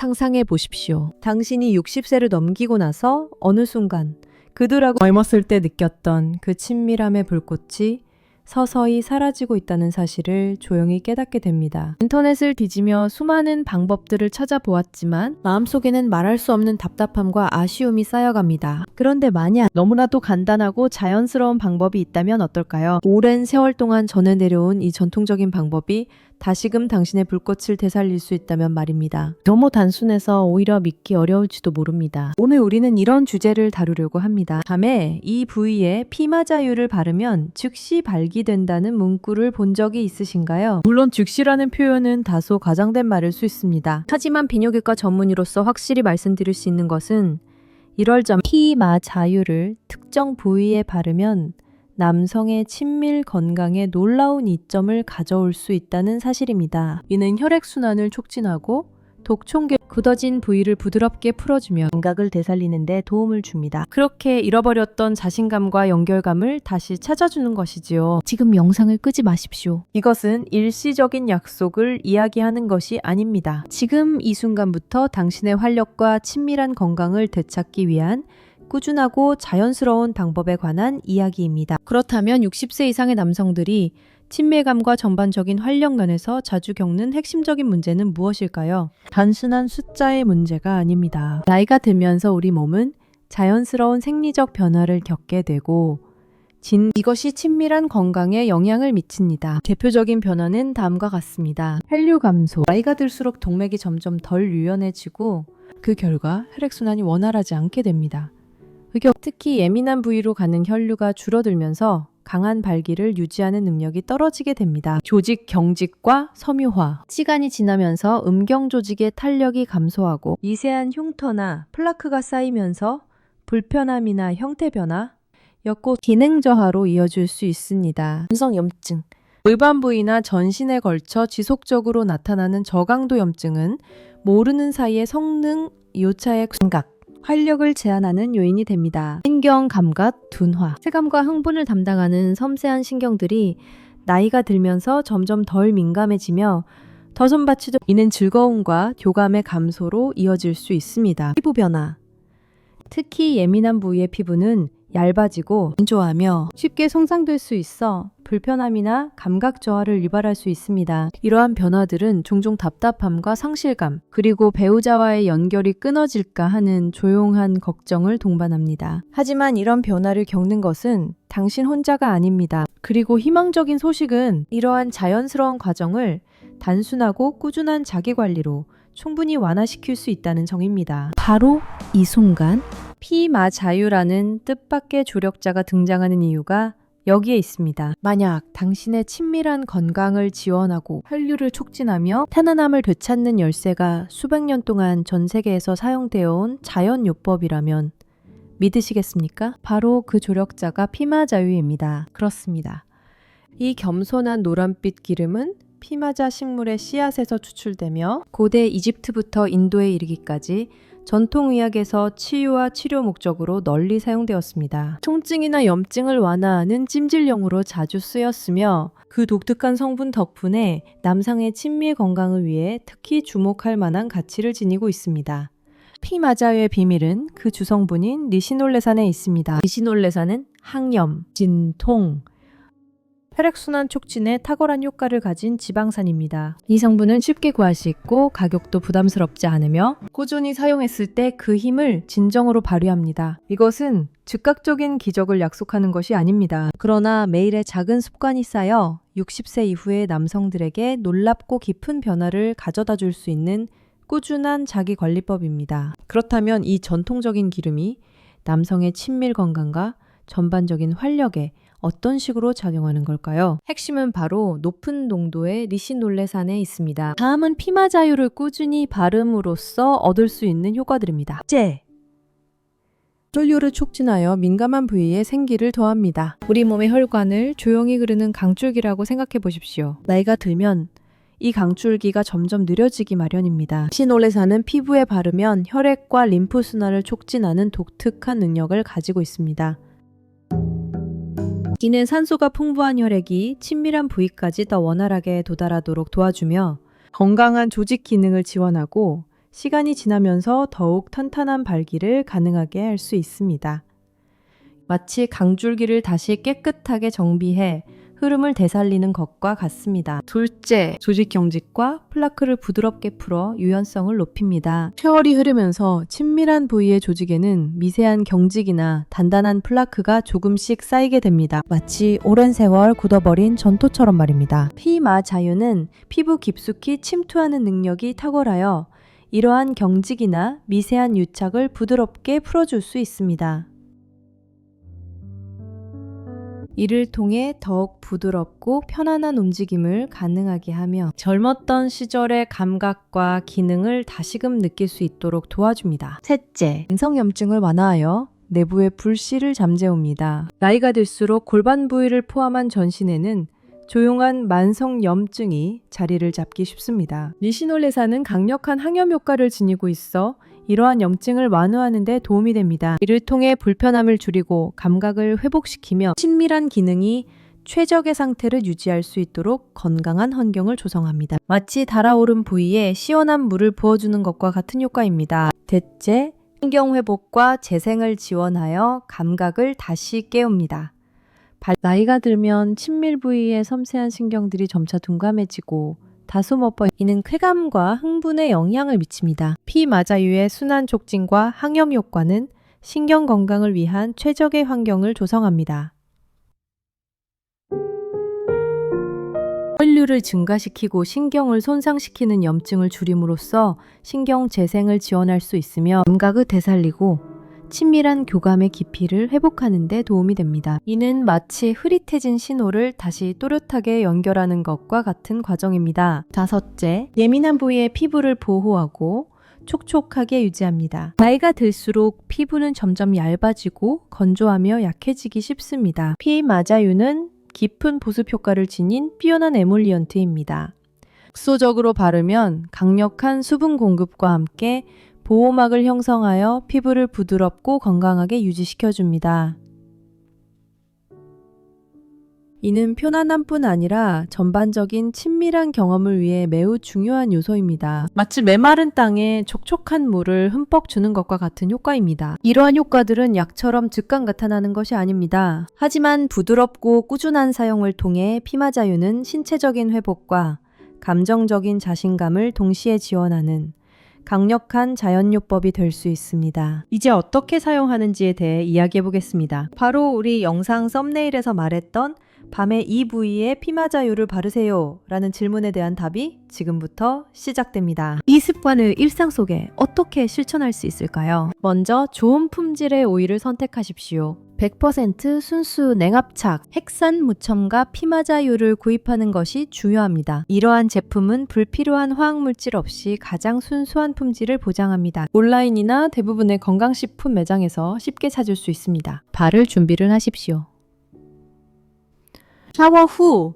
상상해 보십시오. 당신이 60세를 넘기고 나서 어느 순간 그들하고 젊었을 때 느꼈던 그 친밀함의 불꽃이 서서히 사라지고 있다는 사실을 조용히 깨닫게 됩니다. 인터넷을 뒤지며 수많은 방법들을 찾아보았지만 마음속에는 말할 수 없는 답답함과 아쉬움이 쌓여갑니다. 그런데 만약 너무나도 간단하고 자연스러운 방법이 있다면 어떨까요? 오랜 세월 동안 전해 내려온 이 전통적인 방법이 다시금 당신의 불꽃을 되살릴 수 있다면 말입니다. 너무 단순해서 오히려 믿기 어려울지도 모릅니다. 오늘 우리는 이런 주제를 다루려고 합니다. 밤에 이 부위에 피마자유를 바르면 즉시 발기된다는 문구를 본 적이 있으신가요? 물론 즉시라는 표현은 다소 과장된 말일 수 있습니다. 하지만 비뇨기과 전문의로서 확실히 말씀드릴 수 있는 것은 이럴 점 피마 자유를 특정 부위에 바르면 남성의 친밀 건강에 놀라운 이점을 가져올 수 있다는 사실입니다. 이는 혈액순환을 촉진하고 독촉계 굳어진 부위를 부드럽게 풀어주며 감각을 되살리는 데 도움을 줍니다. 그렇게 잃어버렸던 자신감과 연결감을 다시 찾아주는 것이지요. 지금 영상을 끄지 마십시오. 이것은 일시적인 약속을 이야기하는 것이 아닙니다. 지금 이 순간부터 당신의 활력과 친밀한 건강을 되찾기 위한 꾸준하고 자연스러운 방법에 관한 이야기입니다. 그렇다면 60세 이상의 남성들이 친밀감과 전반적인 활력 면에서 자주 겪는 핵심적인 문제는 무엇일까요? 단순한 숫자의 문제가 아닙니다. 나이가 들면서 우리 몸은 자연스러운 생리적 변화를 겪게 되고 진 이것이 친밀한 건강에 영향을 미칩니다. 대표적인 변화는 다음과 같습니다. 혈류 감소. 나이가 들수록 동맥이 점점 덜 유연해지고 그 결과 혈액순환이 원활하지 않게 됩니다. 흑역 특히 예민한 부위로 가는 혈류가 줄어들면서 강한 발기를 유지하는 능력이 떨어지게 됩니다. 조직 경직과 섬유화. 시간이 지나면서 음경 조직의 탄력이 감소하고 미세한 흉터나 플라크가 쌓이면서 불편함이나 형태 변화, 였고 기능 저하로 이어질 수 있습니다. 전성 염증. 골반 부위나 전신에 걸쳐 지속적으로 나타나는 저강도 염증은 모르는 사이에 성능 요차의 감각, 활력을 제한하는 요인이 됩니다. 신경 감각 둔화. 체감과 흥분을 담당하는 섬세한 신경들이 나이가 들면서 점점 덜 민감해지며 더 손받치도 이는 즐거움과 교감의 감소로 이어질 수 있습니다. 피부 변화. 특히 예민한 부위의 피부는 얇아지고 건조하며 쉽게 손상될 수 있어 불편함이나 감각 저하를 유발할 수 있습니다. 이러한 변화들은 종종 답답함과 상실감, 그리고 배우자와의 연결이 끊어질까 하는 조용한 걱정을 동반합니다. 하지만 이런 변화를 겪는 것은 당신 혼자가 아닙니다. 그리고 희망적인 소식은 이러한 자연스러운 과정을 단순하고 꾸준한 자기 관리로 충분히 완화시킬 수 있다는 점입니다. 바로 이 순간 피마자유라는 뜻밖의 조력자가 등장하는 이유가 여기에 있습니다. 만약 당신의 친밀한 건강을 지원하고 혈류를 촉진하며 편안함을 되찾는 열쇠가 수백 년 동안 전 세계에서 사용되어 온 자연요법이라면 믿으시겠습니까? 바로 그 조력자가 피마자유입니다. 그렇습니다. 이 겸손한 노란빛 기름은 피마자 식물의 씨앗에서 추출되며 고대 이집트부터 인도에 이르기까지 전통의학에서 치유와 치료 목적으로 널리 사용되었습니다. 통증이나 염증을 완화하는 찜질용으로 자주 쓰였으며 그 독특한 성분 덕분에 남성의 친밀 건강을 위해 특히 주목할 만한 가치를 지니고 있습니다. 피마자유의 비밀은 그 주성분인 리시놀레산에 있습니다. 리시놀레산은 항염, 진통, 혈액순환 촉진에 탁월한 효과를 가진 지방산입니다. 이 성분은 쉽게 구할 수 있고 가격도 부담스럽지 않으며 꾸준히 사용했을 때 그 힘을 진정으로 발휘합니다. 이것은 즉각적인 기적을 약속하는 것이 아닙니다. 그러나 매일의 작은 습관이 쌓여 60세 이후의 남성들에게 놀랍고 깊은 변화를 가져다 줄 수 있는 꾸준한 자기 관리법입니다. 그렇다면 이 전통적인 기름이 남성의 친밀 건강과 전반적인 활력에 어떤 식으로 작용하는 걸까요? 핵심은 바로 높은 농도의 리시놀레산에 있습니다. 다음은 피마 자유를 꾸준히 바름으로써 얻을 수 있는 효과들입니다. 제 혈류를 촉진하여 민감한 부위에 생기를 더합니다. 우리 몸의 혈관을 조용히 흐르는 강줄기라고 생각해 보십시오. 나이가 들면 이 강줄기가 점점 느려지기 마련입니다. 시놀레산은 피부에 바르면 혈액과 림프 순환을 촉진하는 독특한 능력을 가지고 있습니다. 이는 산소가 풍부한 혈액이 친밀한 부위까지 더 원활하게 도달하도록 도와주며 건강한 조직 기능을 지원하고 시간이 지나면서 더욱 탄탄한 발기를 가능하게 할 수 있습니다. 마치 강줄기를 다시 깨끗하게 정비해 흐름을 되살리는 것과 같습니다. 둘째, 조직 경직과 플라크를 부드럽게 풀어 유연성을 높입니다. 세월이 흐르면서 친밀한 부위의 조직에는 미세한 경직이나 단단한 플라크가 조금씩 쌓이게 됩니다. 마치 오랜 세월 굳어버린 전토처럼 말입니다. 피마 자유는 피부 깊숙이 침투하는 능력이 탁월하여 이러한 경직이나 미세한 유착을 부드럽게 풀어줄 수 있습니다. 이를 통해 더욱 부드럽고 편안한 움직임을 가능하게 하며 젊었던 시절의 감각과 기능을 다시금 느낄 수 있도록 도와줍니다. 셋째, 인성염증을 완화하여 내부의 불씨를 잠재웁니다. 나이가 들수록 골반 부위를 포함한 전신에는 조용한 만성 염증이 자리를 잡기 쉽습니다. 리시놀레사는 강력한 항염 효과를 지니고 있어 이러한 염증을 완화하는 데 도움이 됩니다. 이를 통해 불편함을 줄이고 감각을 회복시키며 친밀한 기능이 최적의 상태를 유지할 수 있도록 건강한 환경을 조성합니다. 마치 달아오른 부위에 시원한 물을 부어주는 것과 같은 효과입니다. 대체 신경 회복과 재생을 지원하여 감각을 다시 깨웁니다. 발- 나이가 들면 친밀 부위의 섬세한 신경들이 점차 둔감해지고 다소 멎어 이는 쾌감과 흥분에 영향을 미칩니다. 피마자유의 순환 촉진과 항염 효과는 신경 건강을 위한 최적의 환경을 조성합니다. 혈류를 증가시키고 신경을 손상시키는 염증을 줄임으로써 신경 재생을 지원할 수 있으며 감각을 되살리고 친밀한 교감의 깊이를 회복하는 데 도움이 됩니다. 이는 마치 흐릿해진 신호를 다시 또렷하게 연결하는 것과 같은 과정입니다. 다섯째, 예민한 부위의 피부를 보호하고 촉촉하게 유지합니다. 나이가 들수록 피부는 점점 얇아지고 건조하며 약해지기 쉽습니다. 피 마자유는 깊은 보습 효과를 지닌 뛰어난 에몰리언트입니다. 국소적으로 바르면 강력한 수분 공급과 함께 보호막을 형성하여 피부를 부드럽고 건강하게 유지시켜줍니다. 이는 편안함뿐 아니라 전반적인 친밀한 경험을 위해 매우 중요한 요소입니다. 마치 메마른 땅에 촉촉한 물을 흠뻑 주는 것과 같은 효과입니다. 이러한 효과들은 약처럼 즉각 나타나는 것이 아닙니다. 하지만 부드럽고 꾸준한 사용을 통해 피마자유는 신체적인 회복과 감정적인 자신감을 동시에 지원하는 강력한 자연요법이 될 수 있습니다. 이제 어떻게 사용하는지에 대해 이야기해 보겠습습니다. 바로 우리 영상 썸네일에서 말했던 밤에 이 부위에 피마자유를 바르세요 라는 질문에 대한 답이 지금부터 시작됩니다. 이 습관을 일상 속에 어떻게 실천할 수 있을까요? 먼저 좋은 품질의 오일을 선택하십시오. 100% 순수 냉압착, 핵산 무첨가 피마자유를 구입하는 것이 중요합니다. 이러한 제품은 불필요한 화학물질 없이 가장 순수한 품질을 보장합니다. 온라인이나 대부분의 건강식품 매장에서 쉽게 찾을 수 있습니다. 바를 준비를 하십시오. 샤워 후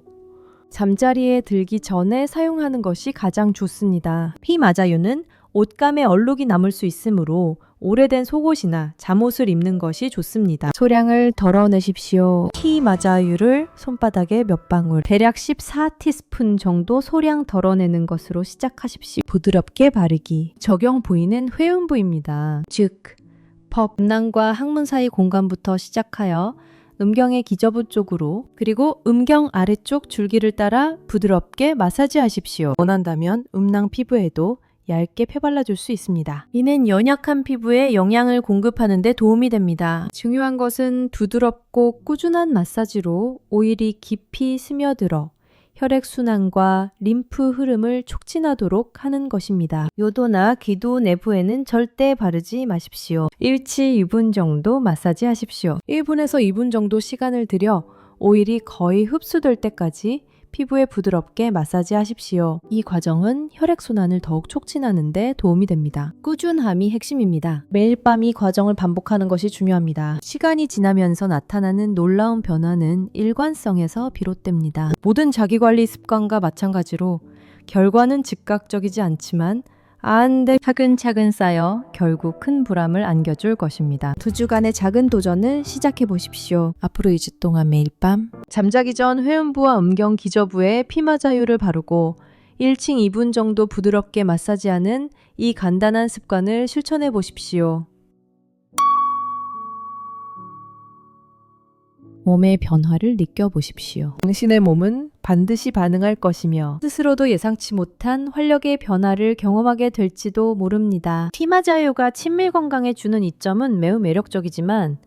잠자리에 들기 전에 사용하는 것이 가장 좋습니다. 피마자유는 옷감에 얼룩이 남을 수 있으므로 오래된 속옷이나 잠옷을 입는 것이 좋습니다. 소량을 덜어내십시오. 피마자유를 손바닥에 몇 방울, 대략 14티스푼 정도 소량 덜어내는 것으로 시작하십시오. 부드럽게 바르기. 적용 부위는 회음 부위입니다. 즉, 법, 음낭과 항문 사이 공간부터 시작하여 음경의 기저부 쪽으로 그리고 음경 아래쪽 줄기를 따라 부드럽게 마사지하십시오. 원한다면 음낭 피부에도 얇게 펴발라 줄 수 있습니다. 이는 연약한 피부에 영양을 공급하는 데 도움이 됩니다. 중요한 것은 부드럽고 꾸준한 마사지로 오일이 깊이 스며들어 혈액순환과 림프 흐름을 촉진하도록 하는 것입니다. 요도나 기도 내부에는 절대 바르지 마십시오. 1치 2분 정도 마사지 하십시오. 1분에서 2분 정도 시간을 들여 오일이 거의 흡수될 때까지 피부에 부드럽게 마사지 하십시오. 이 과정은 혈액순환을 더욱 촉진하는데 도움이 됩니다. 꾸준함이 핵심입니다. 매일 밤 이 과정을 반복하는 것이 중요합니다. 시간이 지나면서 나타나는 놀라운 변화는 일관성에서 비롯됩니다. 모든 자기관리 습관과 마찬가지로 결과는 즉각적이지 않지만 안데 차근차근 쌓여 결국 큰 불암을 안겨줄 것입니다. 두 주간의 작은 도전을 시작해 보십시오. 앞으로 2주 동안 매일 밤 잠자기 전 회음부와 음경 기저부에 피마자유를 바르고 1층 2분 정도 부드럽게 마사지하는 이 간단한 습관을 실천해 보십시오. 몸의 변화를 느껴보십시오. 당신의 몸은 반드시 반응할 것이며 스스로도 예상치 못한 활력의 변화를 경험하게 될지도 모릅니다. 피마자유가 친밀 건강에 주는 이점은 매우 매력적이지만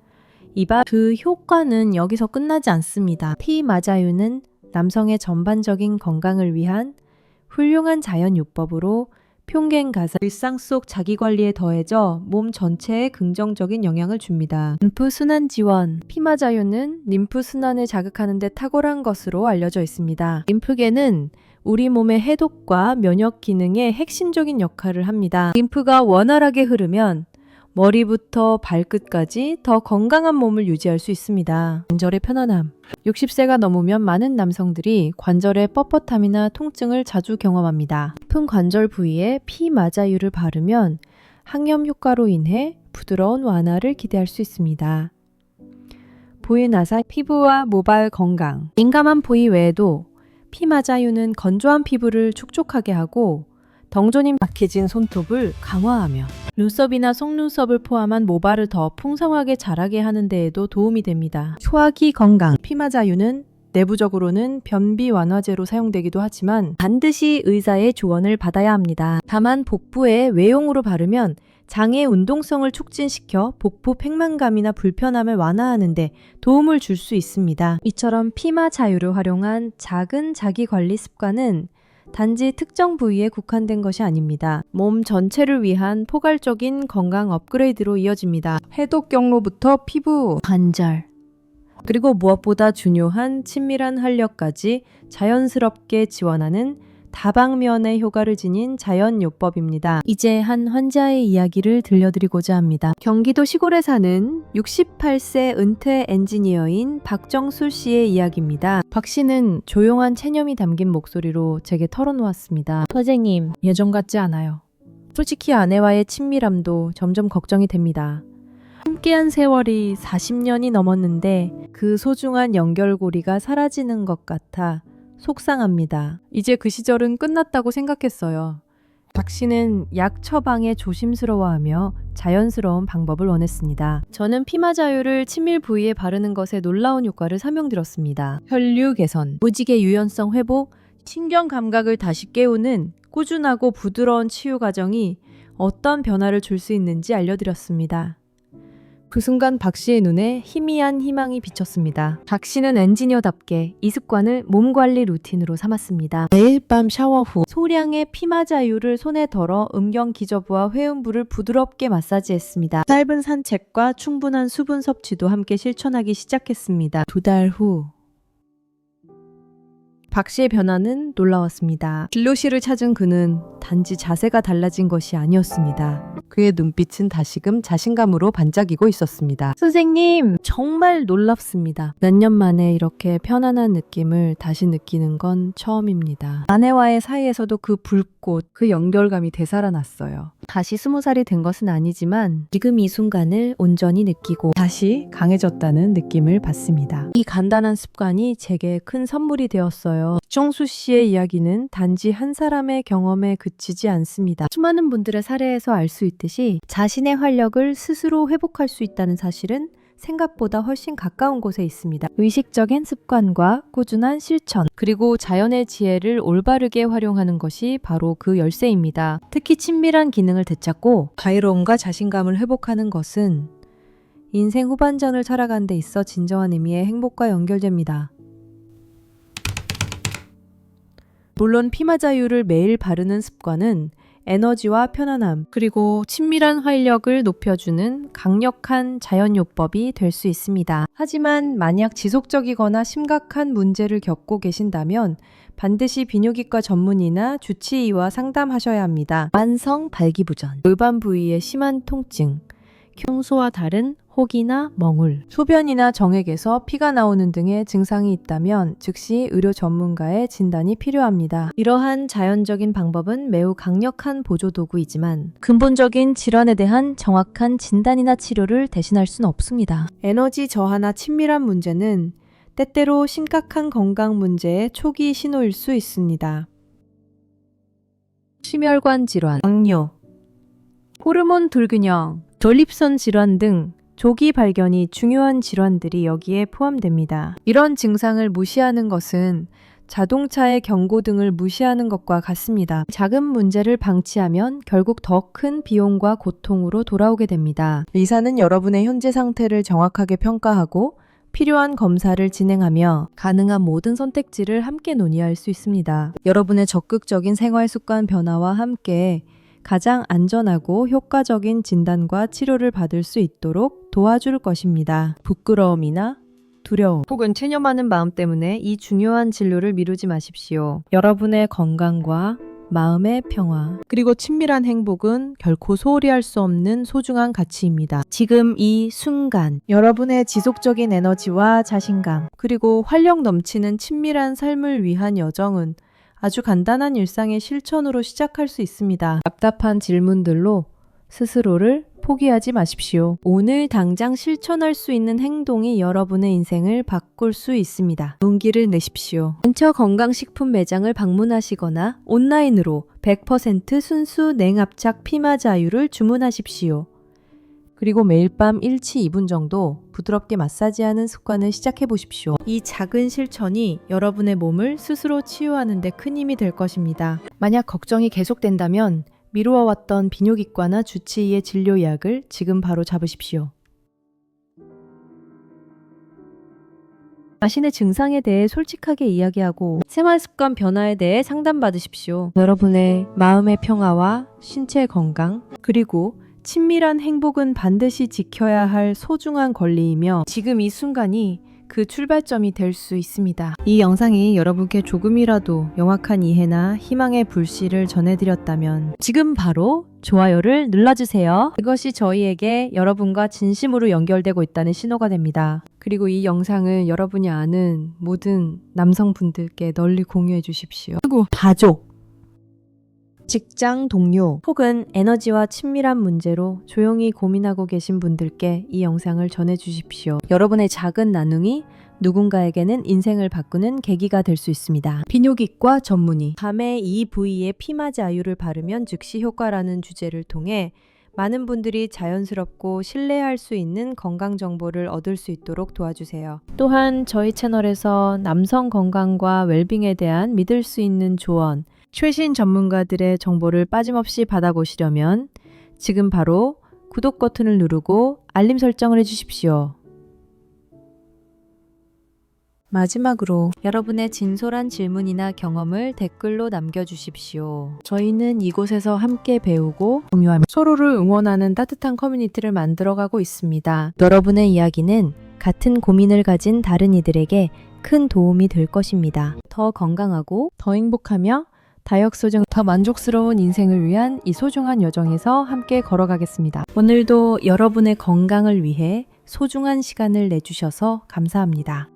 이바 그 효과는 여기서 끝나지 않습니다. 피마자유는 남성의 전반적인 건강을 위한 훌륭한 자연 요법으로 평갱 가사 일상 속 자기 관리에 더해져 몸 전체에 긍정적인 영향을 줍니다. 림프 순환 지원 피마 자유는 림프 순환을 자극하는 데 탁월한 것으로 알려져 있습니다. 림프계는 우리 몸의 해독과 면역 기능에 핵심적인 역할을 합니다. 림프가 원활하게 흐르면 머리부터 발끝까지 더 건강한 몸을 유지할 수 있습니다. 관절의 편안함. 60세가 넘으면 많은 남성들이 관절의 뻣뻣함이나 통증을 자주 경험합니다. 높은 관절 부위에 피마자유를 바르면 항염 효과로 인해 부드러운 완화를 기대할 수 있습니다. 보이나사 피부와 모발 건강. 민감한 부위 외에도 피마자유는 건조한 피부를 촉촉하게 하고 덩존이 막혀진 손톱을 강화하며 눈썹이나 속눈썹을 포함한 모발을 더 풍성하게 자라게 하는 데에도 도움이 됩니다. 소화기 건강 피마자유는 내부적으로는 변비 완화제로 사용되기도 하지만 반드시 의사의 조언을 받아야 합니다. 다만 복부에 외용으로 바르면 장의 운동성을 촉진시켜 복부 팽만감이나 불편함을 완화하는데 도움을 줄 수 있습니다. 이처럼 피마 자유를 활용한 작은 자기 관리 습관은 단지 특정 부위에 국한된 것이 아닙니다. 몸 전체를 위한 포괄적인 건강 업그레이드로 이어집니다. 해독 경로부터 피부, 관절, 그리고 무엇보다 중요한 친밀한 활력까지 자연스럽게 지원하는 다방면의 효과를 지닌 자연요법입니다. 이제 한 환자의 이야기를 들려드리고자 합니다. 경기도 시골에 사는 68세 은퇴 엔지니어인 박정술 씨의 이야기입니다. 박 씨는 조용한 체념이 담긴 목소리로 제게 털어놓았습니다. 선생님, 예전 같지 않아요. 솔직히 아내와의 친밀함도 점점 걱정이 됩니다. 함께한 세월이 40년이 넘었는데 그 소중한 연결고리가 사라지는 것 같아 속상합니다. 이제 그 시절은 끝났다고 생각했어요. 박 씨는 약 처방에 조심스러워하며 자연스러운 방법을 원했습니다. 저는 피마자유를 친밀 부위에 바르는 것에 놀라운 효과를 설명드렸습니다. 혈류 개선, 무지개 유연성 회복, 신경 감각을 다시 깨우는 꾸준하고 부드러운 치유 과정이 어떤 변화를 줄 수 있는지 알려드렸습니다. 그 순간 박 씨의 눈에 희미한 희망이 비쳤습니다. 박 씨는 엔지니어답게 이 습관을 몸 관리 루틴으로 삼았습니다. 매일 밤 샤워 후 소량의 피마자유를 손에 덜어 음경 기저부와 회음부를 부드럽게 마사지했습니다. 짧은 산책과 충분한 수분 섭취도 함께 실천하기 시작했습니다. 두 달 후. 박 씨의 변화는 놀라웠습니다. 진료실을 찾은 그는 단지 자세가 달라진 것이 아니었습니다. 그의 눈빛은 다시금 자신감으로 반짝이고 있었습니다. 선생님, 정말 놀랍습니다. 몇 년 만에 이렇게 편안한 느낌을 다시 느끼는 건 처음입니다. 아내와의 사이에서도 그 불꽃, 그 연결감이 되살아났어요. 다시 스무 살이 된 것은 아니지만 지금 이 순간을 온전히 느끼고 다시 강해졌다는 느낌을 받습니다. 이 간단한 습관이 제게 큰 선물이 되었어요. 정수 씨의 이야기는 단지 한 사람의 경험에 그치지 않습니다. 수많은 분들의 사례에서 알 수 있듯이 자신의 활력을 스스로 회복할 수 있다는 사실은 생각보다 훨씬 가까운 곳에 있습니다. 의식적인 습관과 꾸준한 실천, 그리고 자연의 지혜를 올바르게 활용하는 것이 바로 그 열쇠입니다. 특히 친밀한 기능을 되찾고 자유로움과 자신감을 회복하는 것은 인생 후반전을 살아가는 데 있어 진정한 의미의 행복과 연결됩니다. 물론 피마자유를 매일 바르는 습관은 에너지와 편안함, 그리고 친밀한 활력을 높여주는 강력한 자연요법이 될 수 있습니다. 하지만 만약 지속적이거나 심각한 문제를 겪고 계신다면 반드시 비뇨기과 전문의나 주치의와 상담하셔야 합니다. 만성 발기부전, 골반 부위의 심한 통증, 평소와 다른 혹이나 멍울, 소변이나 정액에서 피가 나오는 등의 증상이 있다면 즉시 의료 전문가의 진단이 필요합니다. 이러한 자연적인 방법은 매우 강력한 보조 도구이지만 근본적인 질환에 대한 정확한 진단이나 치료를 대신할 수는 없습니다. 에너지 저하나 친밀한 문제는 때때로 심각한 건강 문제의 초기 신호일 수 있습니다. 심혈관 질환, 당뇨, 호르몬 불균형, 전립선 질환 등 조기 발견이 중요한 질환들이 여기에 포함됩니다. 이런 증상을 무시하는 것은 자동차의 경고 등을 무시하는 것과 같습니다. 작은 문제를 방치하면 결국 더 큰 비용과 고통으로 돌아오게 됩니다. 의사는 여러분의 현재 상태를 정확하게 평가하고 필요한 검사를 진행하며 가능한 모든 선택지를 함께 논의할 수 있습니다. 여러분의 적극적인 생활 습관 변화와 함께 가장 안전하고 효과적인 진단과 치료를 받을 수 있도록 도와줄 것입니다. 부끄러움이나 두려움 혹은 체념하는 마음 때문에 이 중요한 진료를 미루지 마십시오. 여러분의 건강과 마음의 평화 그리고 친밀한 행복은 결코 소홀히 할 수 없는 소중한 가치입니다. 지금 이 순간 여러분의 지속적인 에너지와 자신감 그리고 활력 넘치는 친밀한 삶을 위한 여정은 아주 간단한 일상의 실천으로 시작할 수 있습니다. 답답한 질문들로 스스로를 포기하지 마십시오. 오늘 당장 실천할 수 있는 행동이 여러분의 인생을 바꿀 수 있습니다. 용기를 내십시오. 근처 건강식품 매장을 방문하시거나 온라인으로 100% 순수 냉압착 피마 자유를 주문하십시오. 그리고 매일 밤 1치 2분 정도 부드럽게 마사지하는 습관을 시작해 보십시오. 이 작은 실천이 여러분의 몸을 스스로 치유하는 데 큰 힘이 될 것입니다. 만약 걱정이 계속된다면 미루어 왔던 비뇨기과나 주치의의 진료 예약을 지금 바로 잡으십시오. 자신의 증상에 대해 솔직하게 이야기하고 생활 습관 변화에 대해 상담받으십시오. 여러분의 마음의 평화와 신체 건강 그리고 친밀한 행복은 반드시 지켜야 할 소중한 권리이며 지금 이 순간이 그 출발점이 될 수 있습니다. 이 영상이 여러분께 조금이라도 명확한 이해나 희망의 불씨를 전해드렸다면 지금 바로 좋아요를 눌러주세요. 그것이 저희에게 여러분과 진심으로 연결되고 있다는 신호가 됩니다. 그리고 이 영상을 여러분이 아는 모든 남성분들께 널리 공유해 주십시오. 그리고 가족, 직장 동료 혹은 에너지와 친밀한 문제로 조용히 고민하고 계신 분들께 이 영상을 전해 주십시오. 여러분의 작은 나눔이 누군가에게는 인생을 바꾸는 계기가 될 수 있습니다. 비뇨기과 전문의 밤에 이 부위에 피마지 아유를 바르면 즉시 효과라는 주제를 통해 많은 분들이 자연스럽고 신뢰할 수 있는 건강 정보를 얻을 수 있도록 도와주세요. 또한 저희 채널에서 남성 건강과 웰빙에 대한 믿을 수 있는 조언, 최신 전문가들의 정보를 빠짐없이 받아보시려면 지금 바로 구독 버튼을 누르고 알림 설정을 해주십시오. 마지막으로 여러분의 진솔한 질문이나 경험을 댓글로 남겨주십시오. 저희는 이곳에서 함께 배우고 공유하며 서로를 응원하는 따뜻한 커뮤니티를 만들어가고 있습니다. 여러분의 이야기는 같은 고민을 가진 다른 이들에게 큰 도움이 될 것입니다. 더 건강하고 더 행복하며 다역소중 더 만족스러운 인생을 위한 이 소중한 여정에서 함께 걸어가겠습니다. 오늘도 여러분의 건강을 위해 소중한 시간을 내주셔서 감사합니다.